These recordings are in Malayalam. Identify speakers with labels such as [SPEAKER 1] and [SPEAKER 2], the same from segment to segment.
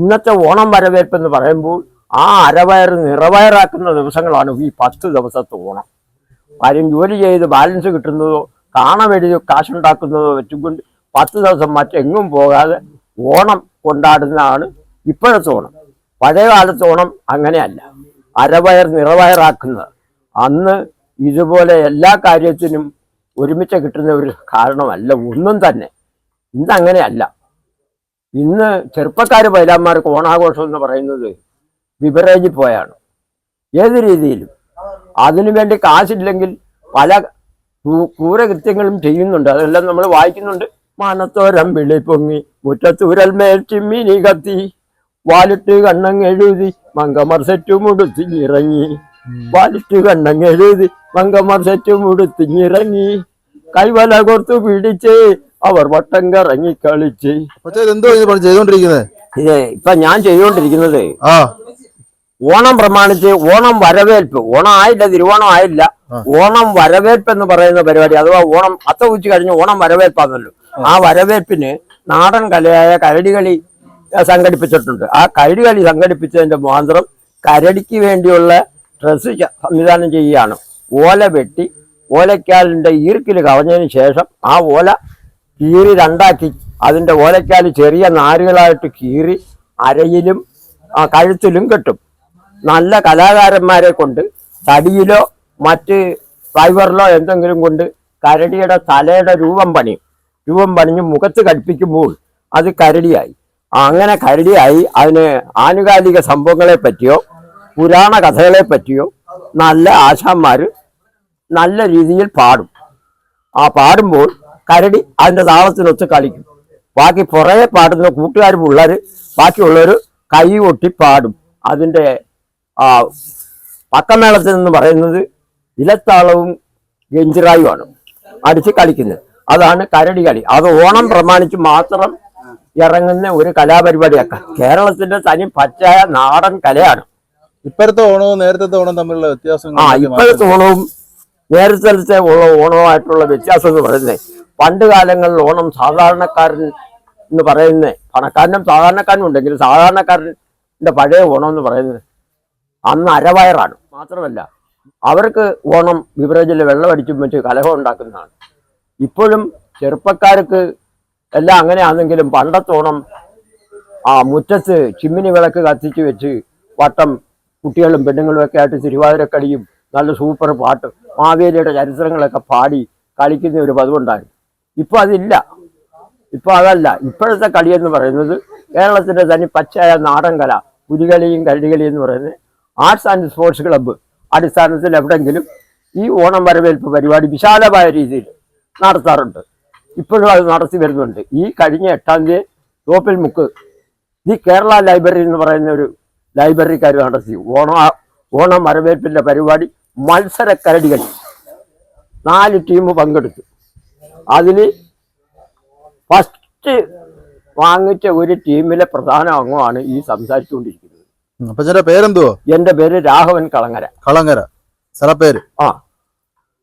[SPEAKER 1] ഇന്നത്തെ ഓണം വരവേൽപ്പ് എന്ന് പറയുമ്പോൾ ആ അരവയർ നിറവയറാക്കുന്ന ദിവസങ്ങളാണ് ഈ പത്ത് ദിവസത്തെ ഓണം. ആരും ജോലി ചെയ്ത് ബാലൻസ് കിട്ടുന്നതോ കാണമെഴുതി കാശുണ്ടാക്കുന്നതോ വെച്ചുകൊണ്ട് പത്ത് ദിവസം മറ്റെങ്ങും പോകാതെ ഓണം കൊണ്ടാടുന്നതാണ് ഇപ്പോഴത്തെ ഓണം. പഴയ കാലത്തെ ഓണം അങ്ങനെയല്ല. അരവയർ നിറവയറാക്കുന്നത്. അന്ന് ഇതുപോലെ എല്ലാ കാര്യത്തിനും ഒരുമിച്ച് കിട്ടുന്ന ഒരു കാരണമല്ല. ഒന്നും തന്നെ. ഇന്ന് അങ്ങനെയല്ല. ഇന്ന് ചെറുപ്പക്കാർ പൈലാന്മാർക്ക് ഓണാഘോഷം എന്ന് പറയുന്നത് ബിബറേജിൽ പോയാണ്. ഏത് രീതിയിലും അതിനുവേണ്ടി കാശില്ലെങ്കിൽ പല ക്രൂ- ക്രൂരകൃത്യങ്ങളും ചെയ്യുന്നുണ്ട്. അതെല്ലാം നമ്മൾ വായിക്കുന്നുണ്ട്. മാനത്തോരം വിളി പൊങ്ങി മുറ്റത്തൂരൽ മേൽ ചിമ്മിനി കത്തി വാലിട്ട് കണ്ണങ്ങെഴുതി മങ്കമർ സെറ്റുമുടുത്തിഞ്ഞിറങ്ങി വാലിട്ട് കണ്ണങ്ങെഴുതി മങ്കമർ സെറ്റുമുടുത്തിഞ്ഞിറങ്ങി കൈവല കൊർത്തു പിടിച്ച് അവർ വട്ടം കറങ്ങി കളിച്ച്
[SPEAKER 2] എന്തോ ചെയ്തോണ്ടിരിക്കുന്നത്
[SPEAKER 1] ഇത് ഇപ്പൊ ഞാൻ ചെയ്തുകൊണ്ടിരിക്കുന്നത്
[SPEAKER 2] ആ.
[SPEAKER 1] ഓണം പ്രമാണിച്ച് ഓണം വരവേൽപ്പ്. ഓണം ആയില്ല തിരുവോണം ആയില്ല. ഓണം വരവേൽപ്പ് എന്ന് പറയുന്ന പരിപാടി. അഥവാ ഓണം അത്ത ഉച്ച കഴിഞ്ഞ് ഓണം വരവേൽപ്പാന്നല്ലോ. ആ. വരവേൽപ്പിന് നാടൻ കലയായ കരടികളി സംഘടിപ്പിച്ചിട്ടുണ്ട്. ആ കരടികളി സംഘടിപ്പിച്ചതിന്റെ മാന്ത്രം കരടിക്ക് വേണ്ടിയുള്ള ഡ്രസ്സ് സംവിധാനം ചെയ്യുകയാണ്. ഓല വെട്ടി ഓലക്കാലിന്റെ ഈർക്കിൽ കളഞ്ഞതിന് ശേഷം ആ ഓല കീറി രണ്ടാക്കി. അതിന്റെ ഓലക്കാൽ ചെറിയ നാരുകളായിട്ട് കീറി അരയിലും കഴുത്തിലും കെട്ടും. നല്ല കലാകാരന്മാരെ കൊണ്ട് തടിയിലോ മറ്റ് ഫൈബറിലോ എന്തെങ്കിലും കൊണ്ട് കരടിയുടെ തലയുടെ രൂപം പണിയും രൂപം പണിഞ്ഞ് മുഖത്ത് കടിപ്പിക്കുമ്പോൾ അത് കരടിയായി. അങ്ങനെ കരടിയായി. അതിന് ആനുകാലിക സംഭവങ്ങളെ പറ്റിയോ പുരാണ കഥകളെ പറ്റിയോ നല്ല ആശാന്മാർ നല്ല രീതിയിൽ പാടും. ആ പാടുമ്പോൾ കരടി അതിന്റെ താളത്തിനൊത്ത് കളിക്കും ബാക്കി പുറകെ പാടുന്ന കൂട്ടുകാർ പിള്ളേർ ബാക്കിയുള്ളവർ കൈ കൊട്ടി പാടും. അതിന്റെ ആ പക്കമേളത്തിൽ എന്ന് പറയുന്നത് ഇലത്താളവും ഗഞ്ചിറായുമാണ്. അടിച്ച് കളിക്കുന്നത്. അതാണ് കരടി കളി. അത് ഓണം പ്രമാണിച്ച് മാത്രം ഇറങ്ങുന്ന ഒരു കലാപരിപാടിയൊക്കെ. കേരളത്തിന്റെ തനി പച്ചയായ നാടൻ കലയാണ്.
[SPEAKER 2] ഇപ്പോഴത്തെ ഓണവും നേരത്തെ ഓണവും തമ്മിലുള്ള വ്യത്യാസം
[SPEAKER 1] ആ ഇപ്പോഴത്തെ ഓണവും നേരത്തെ ഓണവുമായിട്ടുള്ള വ്യത്യാസം എന്ന് പറയുന്നത് പണ്ട് കാലങ്ങളിൽ ഓണം സാധാരണക്കാരൻ എന്ന് പറയുന്ന പണക്കാരനും സാധാരണക്കാരനും ഉണ്ടെങ്കിൽ സാധാരണക്കാരന്റെ പഴയ ഓണം എന്ന് പറയുന്നത് അന്ന് അരവയറാണ്. മാത്രമല്ല അവർക്ക് ഓണം ബിവറേജിൽ വെള്ളമടിച്ചും വെച്ച് കലഹം ഉണ്ടാക്കുന്നതാണ്. ഇപ്പോഴും ചെറുപ്പക്കാർക്ക് എല്ലാം അങ്ങനെയാണെങ്കിലും പണ്ടത്തോണം ആ മുറ്റത്ത് ചിമ്മിനി വിളക്ക് കത്തിച്ച് വെച്ച് വട്ടം കുട്ടികളും പെണ്ണുങ്ങളും ഒക്കെ ആയിട്ട് തിരുവാതിരക്കളിയും നല്ല സൂപ്പർ പാട്ട് മാവേലിയുടെ ചരിത്രങ്ങളൊക്കെ പാടി കളിക്കുന്ന ഒരു പതിവുണ്ടായിരുന്നു. ഇപ്പൊ അതില്ല. ഇപ്പൊ അതല്ല. ഇപ്പോഴത്തെ കളി എന്ന് പറയുന്നത് കേരളത്തിന്റെ തന്നെ പച്ചയായ നാടൻ കല പുലികളിയും കരടികളിയും എന്ന് പറയുന്നത് ആർട്സ് ആൻഡ് സ്പോർട്സ് ക്ലബ്ബ് അടിസ്ഥാനത്തിൽ എവിടെങ്കിലും ഈ ഓണം വരവേൽപ്പ് പരിപാടി വിശാലമായ രീതിയിൽ നടത്താറുണ്ട്. ഇപ്പോഴും അത് നടത്തി വരുന്നുണ്ട്. ഈ കഴിഞ്ഞ എട്ടാം തീയതി തോപ്പിൽ മുക്ക് ഈ കേരള ലൈബ്രറി എന്ന് പറയുന്ന ഒരു ലൈബ്രറിക്കാർ നടത്തി ഓണ ഓണം വരവേൽപ്പിന്റെ പരിപാടി മത്സര കരടികൾ നാല് ടീം പങ്കെടുത്തു. അതിൽ ഫസ്റ്റ് വാങ്ങിച്ച ഒരു ടീമിലെ പ്രധാന അംഗമാണ് ഈ സംസാരിച്ചുകൊണ്ടിരിക്കുന്നത്.
[SPEAKER 2] അപ്പച്ചന്റെ പേരെന്തോ
[SPEAKER 1] എന്റെ പേര് രാഘവൻ കളങ്ങര.
[SPEAKER 2] കളങ്ങര. സ്ഥലപ്പേര്
[SPEAKER 1] ആ.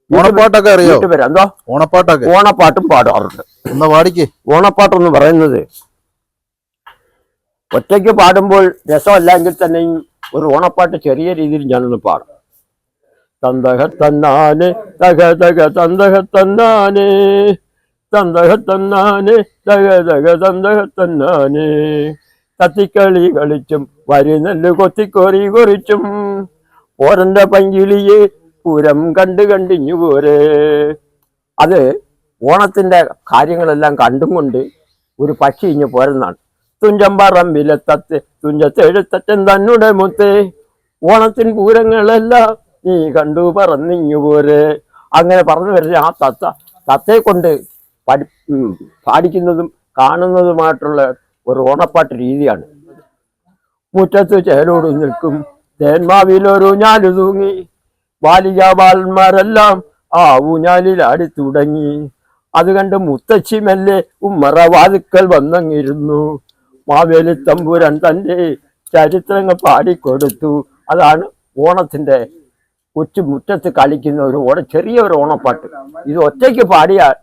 [SPEAKER 2] ഓണപ്പാട്ടൊക്കെ അറിയോ?
[SPEAKER 1] എന്തോ?
[SPEAKER 2] ഓണപ്പാട്ടൊക്കെ?
[SPEAKER 1] ഓണപ്പാട്ടും പാടാറുണ്ട്
[SPEAKER 2] എന്താ പാടിക്ക്.
[SPEAKER 1] ഓണപ്പാട്ടെന്ന് പറയുന്നത് ഒറ്റയ്ക്ക് പാടുമ്പോൾ രസമല്ലെങ്കിൽ തന്നെയും ഒരു ഓണപ്പാട്ട് ചെറിയ രീതിയിൽ ഞാനൊന്ന് പാടും. തന്തഹ തന്നാനെ തക തക തന്തഹ തന്നാനെ തന്തഹ തന്നാനെ തക തക തന്തഹ തന്നാനെ തത്തിക്കളി കളിച്ചും വരി നെല്ല് കൊത്തിക്കോറി കൊറിച്ചും. ഓരന്റെ പങ്കിളിയെ പൂരം കണ്ട് കണ്ടിഞ്ഞു പോരെ. അത് ഓണത്തിന്റെ കാര്യങ്ങളെല്ലാം കണ്ടും കൊണ്ട് ഒരു പക്ഷി ഇഞ്ഞ് പോരുന്നതാണ്. തുഞ്ചമ്പറമ്പിലെ തത്ത് തുഞ്ചത്തെഴുത്തച്ഛൻ തന്നുടെ മുത്തേ. ഓണത്തിൻ പൂരങ്ങളെല്ലാം നീ കണ്ടു പറഞ്ഞു പോരെ. അങ്ങനെ പറഞ്ഞു വരുന്ന ആ തത്ത തത്തയെ കൊണ്ട് പഠി പാടിക്കുന്നതും കാണുന്നതുമായിട്ടുള്ള ഒരു ഓണപ്പാട്ട് രീതിയാണ്. മുറ്റത്ത് ചേലോട് നിൽക്കും. തേന്മാവിലൊരു ഞാലു തൂങ്ങി. ബാലികാബാലന്മാരെല്ലാം ആ ഊഞ്ഞാലിലാടി തുടങ്ങി അത് കണ്ട് മുത്തച്ഛി മെല്ലെ ഉമ്മറ വാതുക്കൽ വന്നങ്ങിരുന്നു. മാവേലി തമ്പുരൻ തന്റെ ചരിത്രങ്ങൾ പാടിക്കൊടുത്തു. അതാണ് ഓണത്തിന്റെ കൊച്ചു മുറ്റത്ത് കളിക്കുന്ന ഒരു ഓണ ചെറിയ ഒരു ഓണപ്പാട്ട്. ഇത് ഒറ്റയ്ക്ക് പാടിയാൽ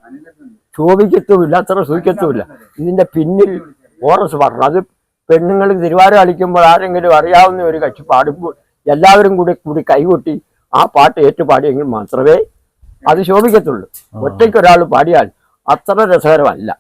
[SPEAKER 1] ശോഭിക്കത്തുമില്ല അത്ര സൂഹിക്കത്തുമില്ല ഇതിന്റെ പിന്നിൽ ഓറസ് പാടണം. അത് പെണ്ണുങ്ങൾ തിരുവാരം കളിക്കുമ്പോൾ ആരെങ്കിലും അറിയാവുന്ന ഒരു കക്ഷി പാടുമ്പോൾ എല്ലാവരും കൂടി കൂടി കൈകൊട്ടി ആ പാട്ട് ഏറ്റുപാടിയെങ്കിൽ മാത്രമേ അത് ശോഭിക്കത്തുള്ളൂ. ഒറ്റയ്ക്ക് ഒരാൾ പാടിയാൽ അത്ര രസകരമല്ല.